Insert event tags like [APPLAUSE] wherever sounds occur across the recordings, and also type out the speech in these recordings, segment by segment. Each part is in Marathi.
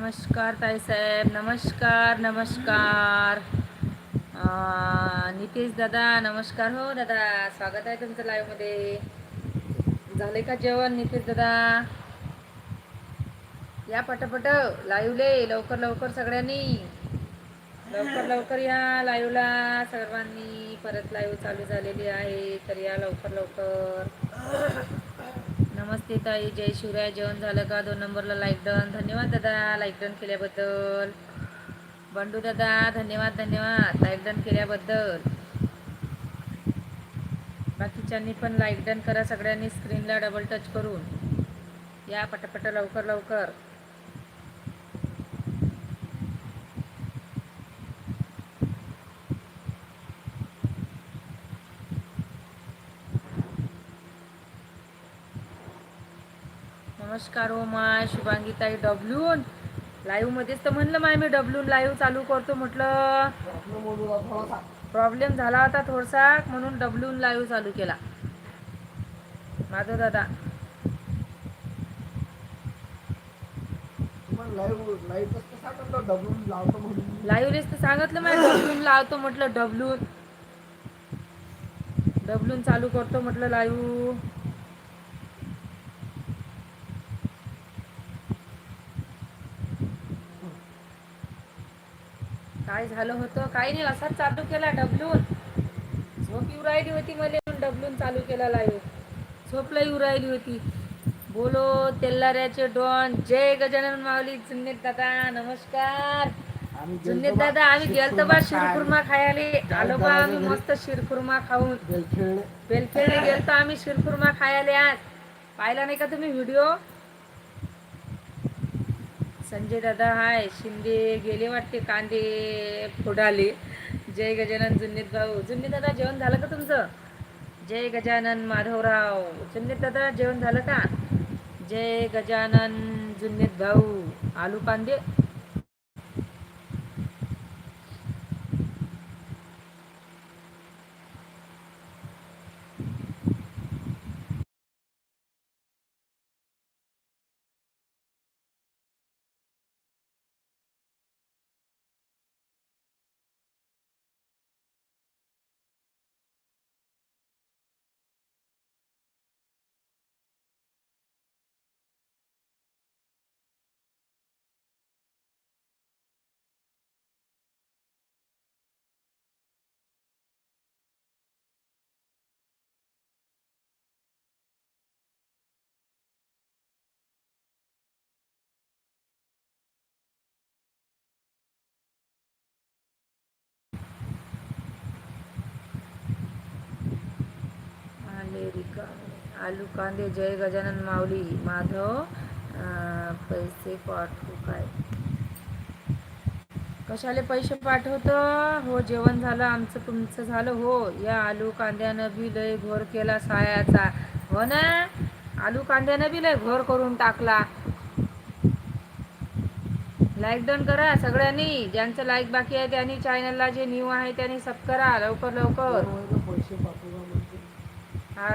नमस्कार ताईसाहेब नमस्कार नमस्कार. नितेश दादा नमस्कार. हो दादा स्वागत आहे तुमचं लाईव्हमध्ये झाले का जेवण नितेश दादा? या पटपट लाईव्हले लवकर लवकर सगळ्यांनी. लवकर लवकर या लाईव्हला सर्वांनी परत लाईव्ह चालू झालेली आहे तर या लवकर लवकर. नमस्ते ताई जय शिवराय जेवण झालं का? दोन नंबरला लाईक डन धन्यवाद दादा लाईक डन केल्याबद्दल. बंडू दादा धन्यवाद धन्यवाद. लाईक डन केल्याबद्दल. बाकीच्यांनी पण लाईक डन करा सगळ्यांनी स्क्रीनला डबल टच करून. या पटापट लवकर लवकर. नमस्कार हो माय शुभांगी ताई डब्ल्यून लाईव्ह मध्येच तर म्हणलं माय मी डब्ल्यून लाईव्ह चालू करतो म्हटलं. प्रॉब्लेम झाला होता थोडसा म्हणून डब्ल्यून लाईव्ह चालू केला. माझ दादा. लाईव्हनेच तर सांगितलं माय डब्ल्यून लावतो म्हटलं डब्ल्यून डब्ल्यून चालू करतो म्हटलं लाईव्ह काय झालं होतं. काही नाही असाच चालू केला डबलून. झोप येऊ राहिली होती मला डबलून चालू केला लाईव्ह झोपला येऊ राहिली होती. बोलो तेल्लाऱ्याचे डॉन. जय गजानन माऊली जुन्नेत दादा नमस्कार. जुन्नेत दादा आम्ही गेलतो बा शिरखुर्मा खायला. आलो बा आम्ही मस्त शिरखुर्मा खाऊन. बेलखेडे. गेलतो आम्ही शिरखुर्मा खायला आज. पाहिला नाही का तुम्ही व्हिडिओ? संजय दादा हाय. शिंदे गेले वाटते कांदे फोडाले. जय गजानन जुन्नीत भाऊ. जुन्नीत दादा जेवण झालं का तुमचं? जय गजानन माधवराव. जुन्नीत दादा जेवण झालं का? जय गजानन जुन्नीत भाऊ. आलू कांदे आले रिकामे आलू कांदे जय गजानन माऊली माधव पैसे पाठवू काय? कशाले पैसे पाठवतो? हो जेवण झालं आमचं तुमचं झालं हो. या आलू कांद्यानं बी लय घोर केला सायाचा. हो ना? आलू कांद्यानं बी लय घोर करून टाकला. लाईक डन करा सगळ्यांनी. ज्यांचं लाईक बाकी आहे त्यांनी चॅनलला जे न्यू आहे त्यांनी सब करा. लवकर लवकर. हा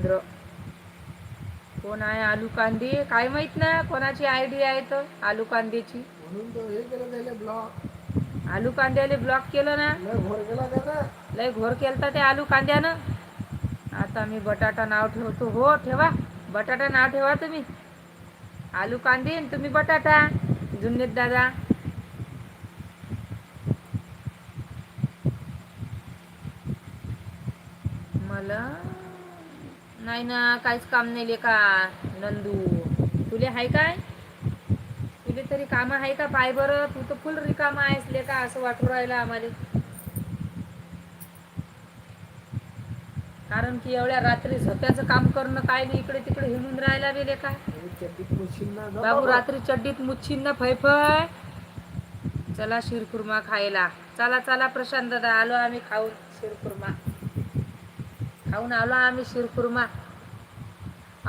राजेंद्र कोण आहे आलू कांदे? काय माहीत ना कोणाची आयडी आहे तर आलू कांद्याची आलू कांद्याले ब्लॉक केलं ना? लय घोर केलता ते आलू कांद्यानं? आता मी बटाटा नाव ठेवतो. हो ठेवा. बटाटा नाव ठेवा तुम्ही. आलू कांदे आणि तुम्ही बटाटा. जुन्नेत दादा. मला नाही ना काहीच काम नाही लेका नंदू. तुले हाय काय? तुले तरी काम आहे का पाय बरं? तू तर फुल रिकामा आहेस लेका असं वाटू राहिलं आम्हाला. कारण की एवढ्या रात्री झोप्याचं काम करणं काय नाही इकडे तिकडे हिंडून राहायला बी लेका बाबू रात्री चड्डीत मुच्छींना फैफय चला शिरखुर्मा खायला. चला चला प्रशांत दादा आलो आम्ही खाऊन शिरखुर्मा खाऊन आलो आम्ही शिरखुर्मा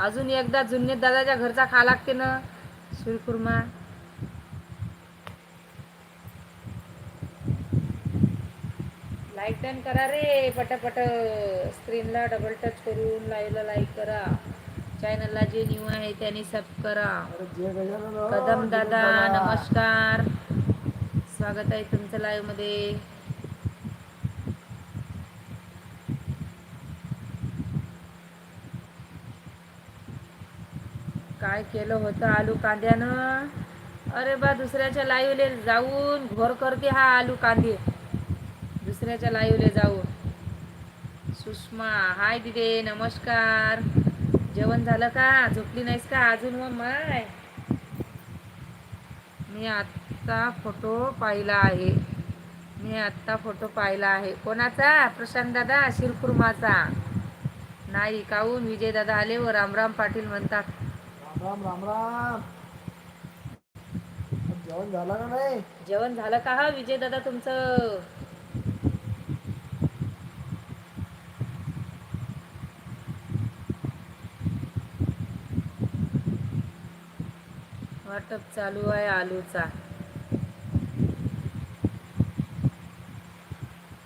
अजून एकदा जुन्नेत दादाच्या घरचा खा लागते ना. शिरखुर्मा लाईक डन करा रे पटापट. स्क्रीनला डबल टच करून लाईव्हला लाईक करा. चॅनलला जे न्यू आहे त्यांनी सब करा. कदम दादा. नमस्कार. स्वागत आहे तुमचं लाईव्हमध्ये. काय केलं होतं आलू कांद्यानं? अरे बा दुसऱ्याच्या लाईवले जाऊन घोर करते हा आलू कांदे. दुसऱ्याच्या लाईवले जाऊन. सुषमा हाय दिदे नमस्कार. जेवण झालं का? झोपली नाहीस का अजून मग? माय. मी आत्ता फोटो पाहिला आहे. मी आत्ता फोटो पाहिला आहे. कोणाचा? प्रशांत दादा शिरकुर्माचा नाही काहून? विजय दादा आले व रामराम पाटील म्हणतात. राम राम राम. राम जेवण झालं का नाही? जेवण झालं का हा विजय दादा तुमचं? वाटप चालू आहे आलूचा.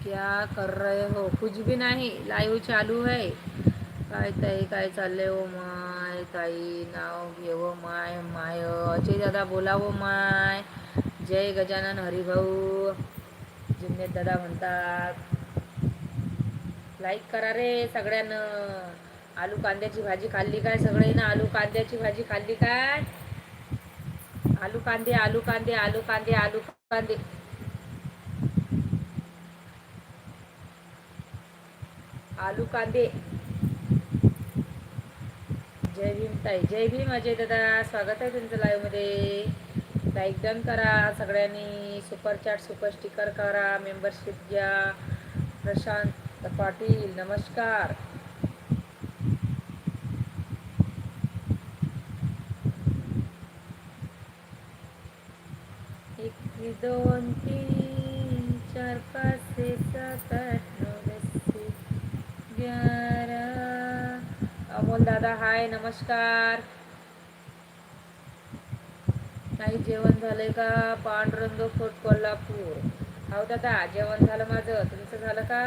क्या कर रहे हो? कुछ भी नाही लाईव्ह चालू आहे. काय ताई काय चाललंय? ओ माय ताई नाव घेव माय माय अजय दादा बोलावं माय. जय गजानन हरिभाऊ. जिन्नेत दादा म्हणतात लाईक करा रे सगळ्यानं. आलू कांद्याची भाजी खाल्ली काय सगळ्यांना आलू कांद्याची भाजी खाल्ली काय? आलू कांदे आलू कांदे आलू कांदे आलू कांदे. आलू कांदे. जय भीम ताई जय भीम अजय दादा. स्वागत आहे तुमचं लाईव्हमध्ये लाईक डन करा सगळ्यांनी सुपर चॅट सुपर स्टिकर करा मेंबरशिप घ्या. प्रशांत पाटील नमस्कार. एक दोन तीन चार पाच सात आठ नऊ दस ग्यारा. अमोल दादा हाय नमस्कार. नाही जेवण झालंय का? पांडुरंग फोर्ट कोल्हापूर. हो दादा जेवण झालं माझं. तुमचं झालं का?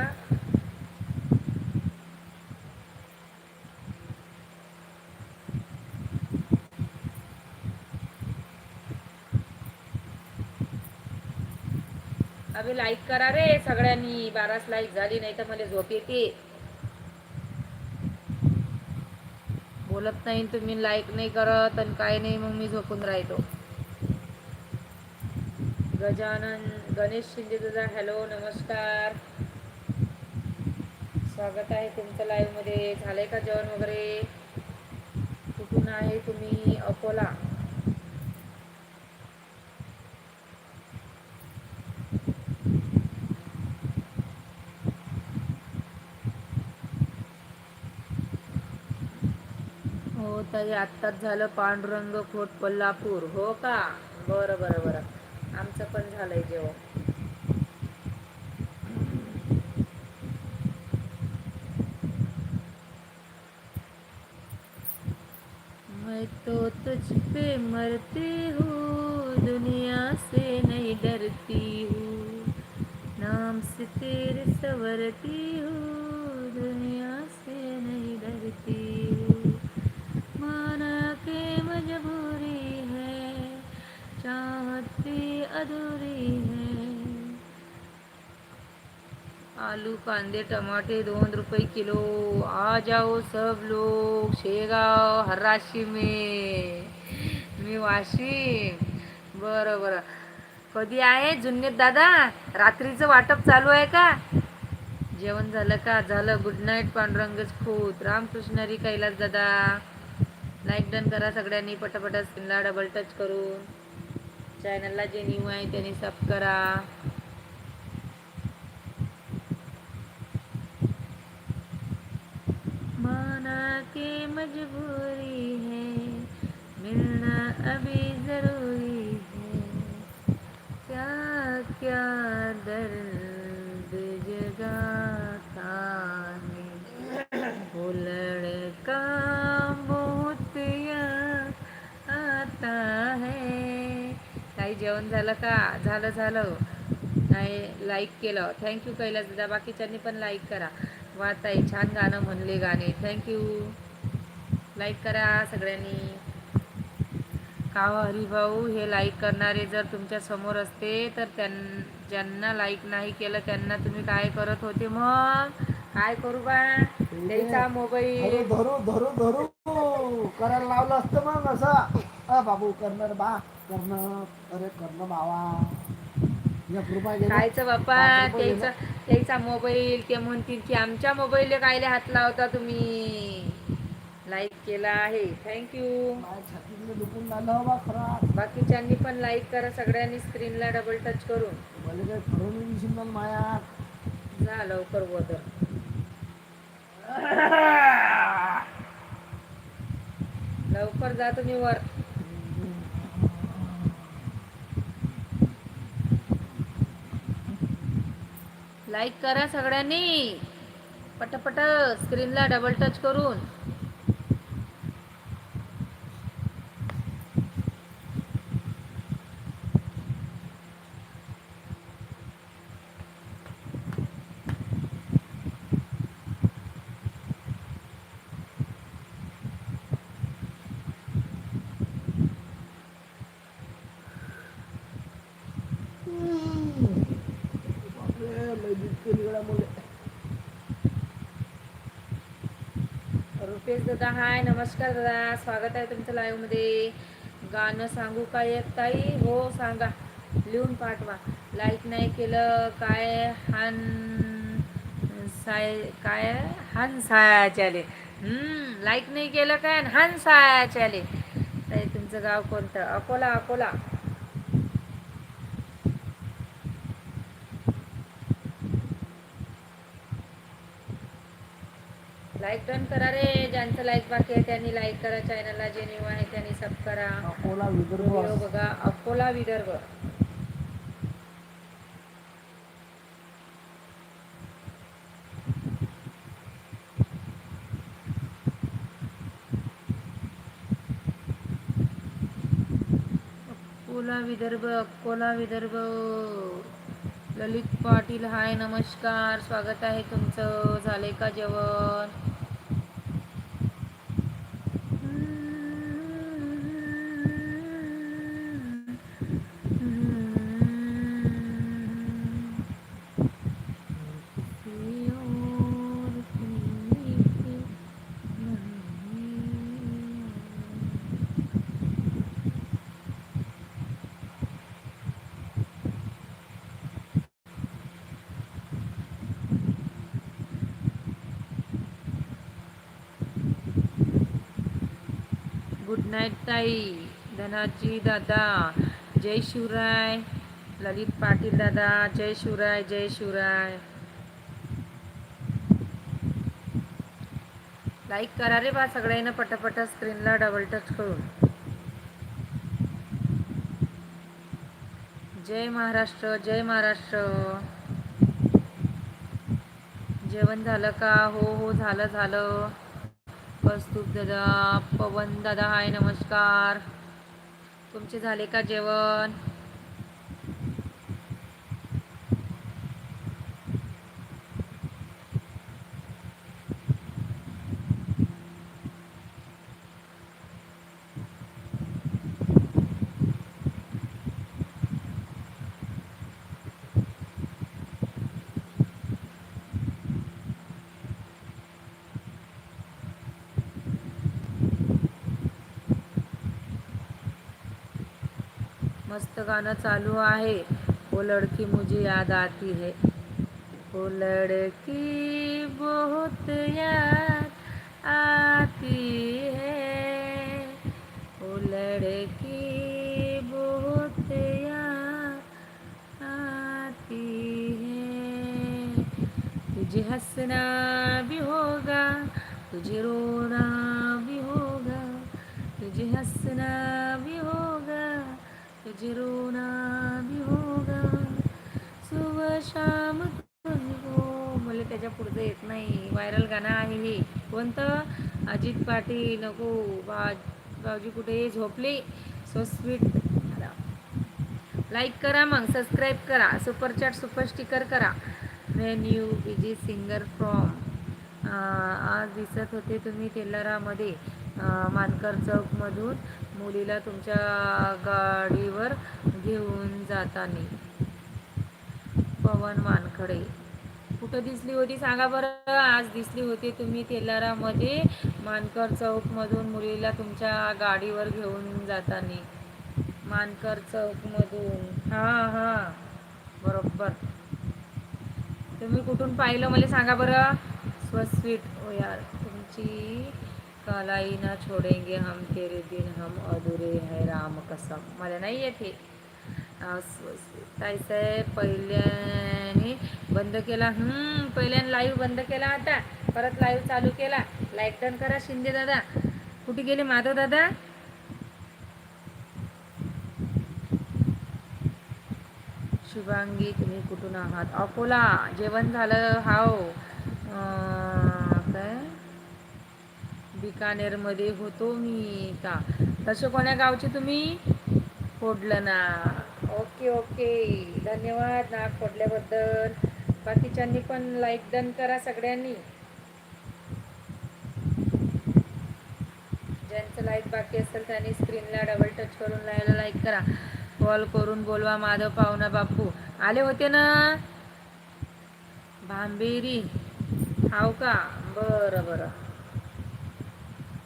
अभि लाईक करा रे सगळ्यांनी. बाराच लाईक झाली नाही तर मला झोप येते. बोलत नाही तुम्ही लाईक नाही करत आणि काय नाही मग मी झोपून राहतो गजानन गणेश शिंदे दादा हॅलो नमस्कार. स्वागत आहे तुमचं लाईव्हमध्ये. झालंय का जेवण वगैरे? कुठून आहे तुम्ही? अकोला. आता हे आत्ताच झालं पांडुरंग खोट कोल्हापूर. हो का? बरं बरं बरं. आमचं पण झालंय जेवण. मैं तो तुझ पे मरती हूँ दुनिया से नहीं डरती हूँ। नाम से तेरे सवरती हूँ आलू कांदे टमाटे दोन रुपये किलो. आ जाओ सब लोग शेगाव हर्राशी में. मी वाशिम. बरं बरं. कधी आहे जुन्नेत दादा? रात्रीचं वाटप चालू आहे का? जेवण झालं का? झालं. गुड नाईट पांडुरंगच खूत. रामकृष्णरी कैलास दादा. लाईक डन करा सगळ्यांनी. पटापटा स्क्रीनला डबल टच करून. चॅनलला जे न्यू आहे त्यांनी सब करा. के मजबूरी है मिलना अभी जरूरी है। क्या क्या दर्द जगाता है? वो लड़का बहुत आता है। काही जेवण झालं का? झालं झालं. नाही लाईक केलं. थँक्यू कैलास दादा. बाकीच्यांनी पण लाईक करा. वा ताई छान गाणं म्हणले गाणे. थँक्यू लाईक करा सगळ्यांनी. का हरिभाऊ हे लाईक करणारे जर तुमच्यासमोर असते तर त्यां ज्यांना लाईक नाही केलं त्यांना तुम्ही काय करत होते मग? काय करू बा? त्याचा मोबाईल धरू धरू धरू. करायला लावलं असतं मग असं. बाबू करणार बा. करणं अरे करणं बावा खायचं बाप्पा पाच रुपये त्याचा त्याचा मोबाईल ते म्हणतील की आमच्या मोबाईलला कायले हात लावता तुम्ही? लाईक केला आहे. थँक्यू बाकीच्यांनी पण लाईक करा सगळ्यांनी स्क्रीनला डबल टच करून. माया. जा लवकर वदर. [LAUGHS] लवकर जा तुम्ही वर. लाईक करा सगळ्यांनी. पटपट स्क्रीनला डबल टच करून बापरे, लय दूध केली गड्या मुले. रुपेश दादा हाय नमस्कार दादा. स्वागत आहे तुमचं लाईव्हमध्ये गाणं सांगू का एक ताई? हो सांगा. लिहून पाठवा. लाईक नाही केलं काय हान साय काय हान सायाच्याले. लाईक नाही केलं काय? हान सायाच्याले. ताई तुमचं गाव कोणतं? अकोला अकोला. लाईक डन करा रे ज्यांचं लाईक बाकी आहे त्यांनी लाईक करा चॅनलला जे न्यू आहे त्यांनी सब करा. अकोला विदर्भ. बघा अकोला विदर्भ. अकोला विदर्भ अकोला विदर्भ. ललित पाटील हाय नमस्कार. स्वागत आहे तुमचं. झाले का जेवण? गुड नाईट ताई धनाजी दादा जय शिवराय ललित पाटील दादा जय शिवराय जय शिवराय. लाईक करा रे बा सगळ्यांना पटापट स्क्रीनला डबल टच करून. जय महाराष्ट्र जय महाराष्ट्र. जेवण झालं का? हो हो झालं झालं. कौस्तुभ दादा पवन दादा हाय नमस्कार. तुमचे झाले का जेवण? मस्त गाणं चालू आहे. वो लड़की मुझे याद आती है. वो लड़की बहुत याद आती है. वो लड़की बहुत याद आती है. तुझे हंसना भी होगा, तुझे रोना भी होगा, तुझे हंसना भी होगा. तुझे रोना भी मला त्याच्या पुढचं येत नाही. व्हायरल गाणं आहे हे. कोणतं? अजित पाटील. नको. बा बावजी कुठे? झोपले. सो स्वीट लाईक करा मग. सबस्क्राईब करा. सुपर चॅट सुपर स्टिकर करा. When you busy singer from आज दिसत होते तुम्ही टेलरामध्ये मानकर चौकमधून. मुलीला तुमच्या गाडीवर घेऊन जाताना. पवन मानखडे कुठं दिसली होती सांगा बरं. आज दिसली होती तुम्ही तेलारामध्ये मानकर चौकमधून मुलीला तुमच्या गाडीवर घेऊन जाताना. मानकर चौकमधून. हां हां. बरोबर. तुम्ही कुठून पाहिलं मला सांगा बरं. स्वस्वीट ओ यार तुमची कलाई ना छोडेंगे हम तेरे दिन हम अधुरे है राम कसम। मला नाही येते हे. पहिल्याने बंद केला. हम्म, पहिल्याने लाईव्ह बंद केला आता. परत लाईव्ह चालू केला. लाईक डन करा शिंदे दादा. कुठे गेले माधव दादा? शुभांगी तुम्ही कुठून आहात? अकोला. जेवण झालं. हाव. काय? बिकानेरमध्ये होतो मी का तसे कोण्या गावचे तुम्ही? फोडलं ना ओके ओके. धन्यवाद नाक फोडल्याबद्दल बाकीच्यांनी पण लाईक डन करा सगळ्यांनी. ज्यांचं लाईक बाकी असेल त्यांनी स्क्रीनला डबल टच करून लायला लाईक करा. कॉल करून बोलवा माधव पाहुणा बापू. आले होते ना? भांबेरी. हाव का? बरं बरं.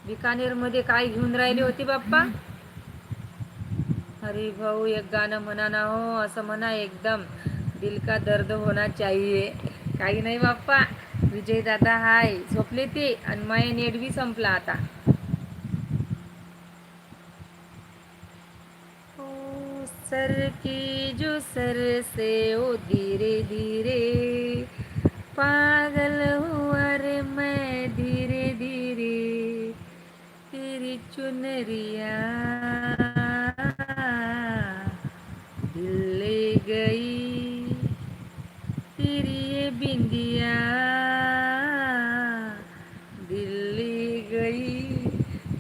बिकानेरमध्ये काय घेऊन राहिले होते बाप्पा? अरे भाऊ एक गाणं म्हणा ना हो असं म्हणा एकदम. दिल का दर्द होना चाहिए. काही नाही बाप्पा. विजय दादा हाय. झोपले ते आणि माय नेट बी संपला आता. ओ सर की जो सर से ओ धीरे धीरे पागल हुआ रे मैं धीरे की चुनरिया दिल ले गई तेरी ये बिंदिया दिल्ली गई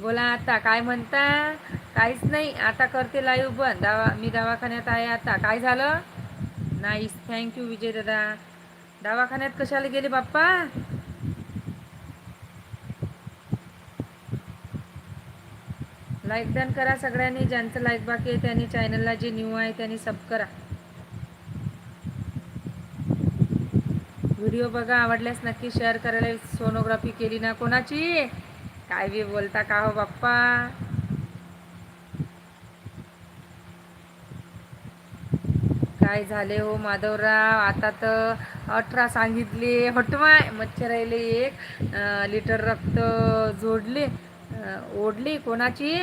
बोला आता काय म्हणता? काहीच नाही. आता करते लाईव्ह बंद. दवा मी दवाखान्यात आहे आता. काय झालं? नाईस थँक्यू विजय दादा. दवाखान्यात कशाला गेले बाप्पा? लाईक डन करा सगळ्यांनी. ज्यांचं लाईक बाकी आहे त्यांनी चॅनलला जे न्यू आहे त्यांनी सब करा. व्हिडिओ बघा आवडल्यास नक्की शेअर करायला. सोनोग्राफी केली ना कोणाची? काय बी बोलता का हो बाप्पा? काय झाले हो माधवराव? आता तर अठरा सांगितले. हटवाय. मच्छर राहिले एक. लिटर रक्त जोडले. ओढली कोणाची?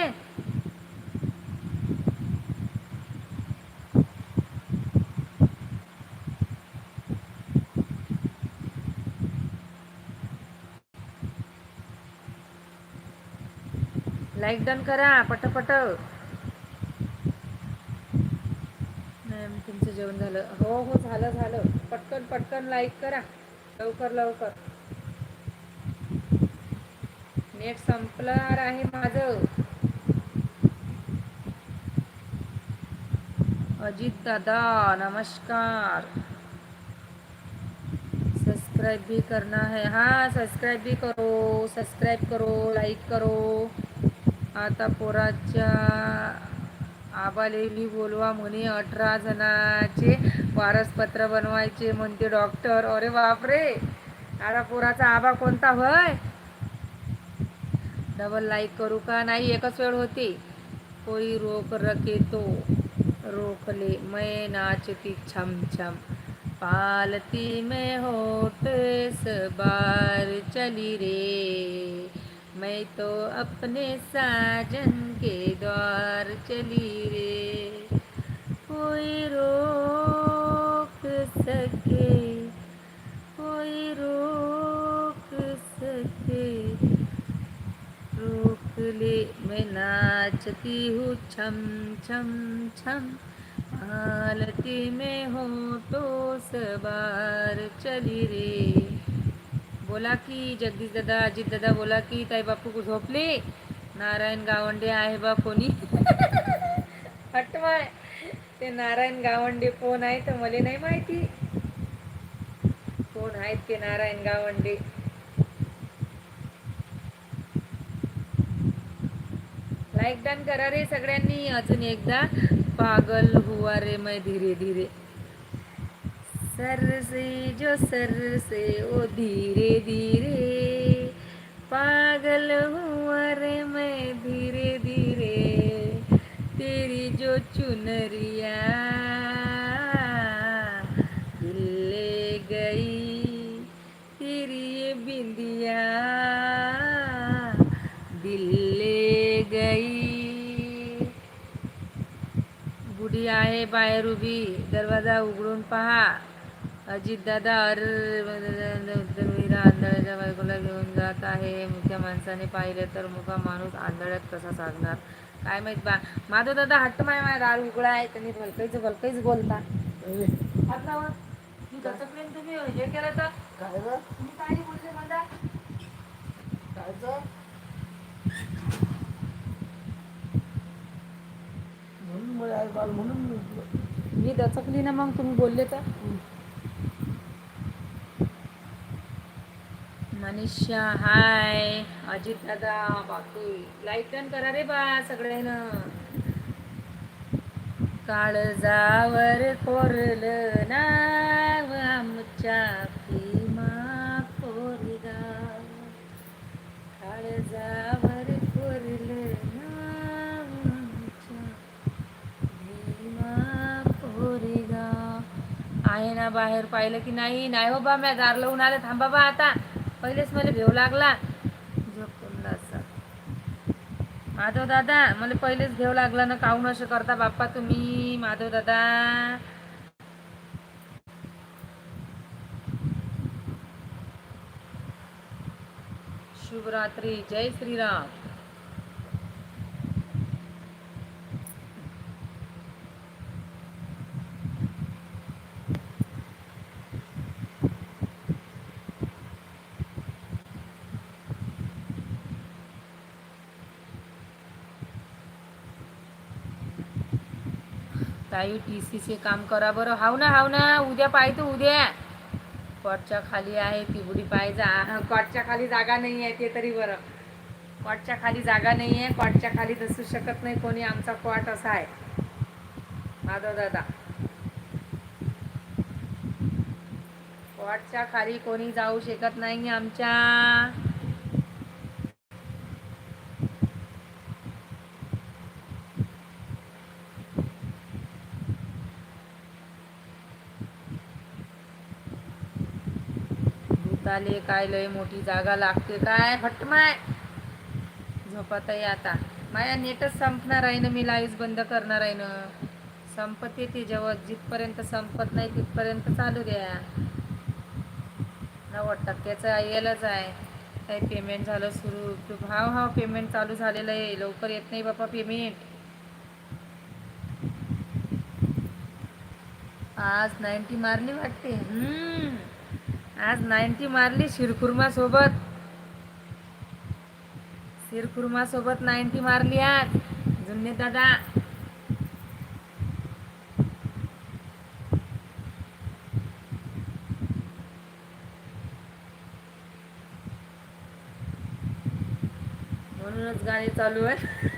लाईक डन करा पटपट. मॅम तुमचं जेवण झालं. हो हो झालं झालं. पटकन पटकन लाईक करा. लवकर लवकर. नेट संपणार आहे माझं. अजित दादा नमस्कार. सब्सक्राइब भी करना है. हाँ सब्सक्राइब भी करो सब्सक्राइब करो लाईक करो. आता पोराच्या आबालेली बोलवा म्हणे अठरा जणांचे वारसपत्र बनवायचे म्हणते डॉक्टर अरे बापरे! आता पोराचा आबा कोणता होय? डबल लाईक करू का नाही वेळ होती. कोई रोक रखे तो रोक ले, मैं नाचती छम छम पालती में होठ बार चली रे. मैं तो अपने साजन के द्वार चली रे. कोई रोक सके, कोई रोक रोक मैं नाचती हूँ छम छम छम। आलती में हो तो सवार चली रे। बोला की जगदीश दादा अजित दादा बोला की ताई बापू को झोपले नारायण गावंडे आहे बा कोणी [LAUGHS] हटवाय। ते नारायण गावंडे कोण आहे तर मला नाही माहिती। कोण आहेत ते नारायण गावंडे? लाईक डन करा रे सगळ्यांनी अजून एकदा. पागल हुआ रे मैं धीरे धीरे. सर से जो सर से ओ धीरे धीरे. पागल हुआ रे मैं धीरे धीरे. तेरी जो चुनरिया बुढी आहे बाहेर उभी. दरवाजा उघडून पहा. अजित दादा अर उत्तरवीरा आंधळ्याच्या बायकोला घेऊन जात आहे. मुख्या माणसाने पाहिले तर मुका माणूस आंधळ्यात कसा सांगणार काय माहीत बा. माधव दादा हट्ट माय माय दार उघडा आहे. त्यांनी भलकाईच भलकाईच बोलता. मी तुम्ही हे केलं तर? काय बोलले मला काय म्हणून मला आई बाल म्हणून मी दचकली ना मग तुम्ही बोलले तर. मनीषा हाय. अजित दादा बाकी लाईक डन करा रे बा सगळ्यानं. काळजावर कोरलं नाव आमच्या ना बाहेर पाहिलं की नाही? नाही हो बा म्या दार लावून आले थांबा बा आता. पहिलेच मला भेव लागला. झोपून असा माधव दादा मला पहिलेच घेऊ लागला ना काहून असं करता बाप्पा तुम्ही माधव दादा? शुभरात्री. जय श्रीराम. ताई टी सीचे काम करा बरं. हाव ना हाव ना. उद्या पाहिजे उद्या. कॉटच्या खाली आहे ती पाहिजे कॉटच्या खाली जागा नाही आहे ते तरी बरं. कॉटच्या खाली जागा नाही आहे कॉटच्या खाली दसू शकत नाही कोणी. आमचा कॉट असा आहे. माधव दादा. कॉटच्या खाली कोणी जाऊ शकत नाही आमच्या. भूताले काय लय मोठी जागा लागते काय फटमाय आहे आता. माया नेटच संपणार आहे ना मी लाईव्ह बंद करणार आहे ना. संपत येते जेव्हा जिथपर्यंत संपत नाही तिथपर्यंत चालू द्या. नव्वद टक्क्याचं येलच आहे. काही पेमेंट झालं सुरू. हाव हाव पेमेंट चालू झालेलं आहे. लवकर येत नाही बाप्पा पेमेंट आज नाईन्टी मारली वाटते. हम्म. आज नाईन्टी मारली शिरखुर्मा सोबत. शिरखुर्मा सोबत नाईन्टी मारली आज. जुन्ने दादा. म्हणूनच गाणी चालू आहे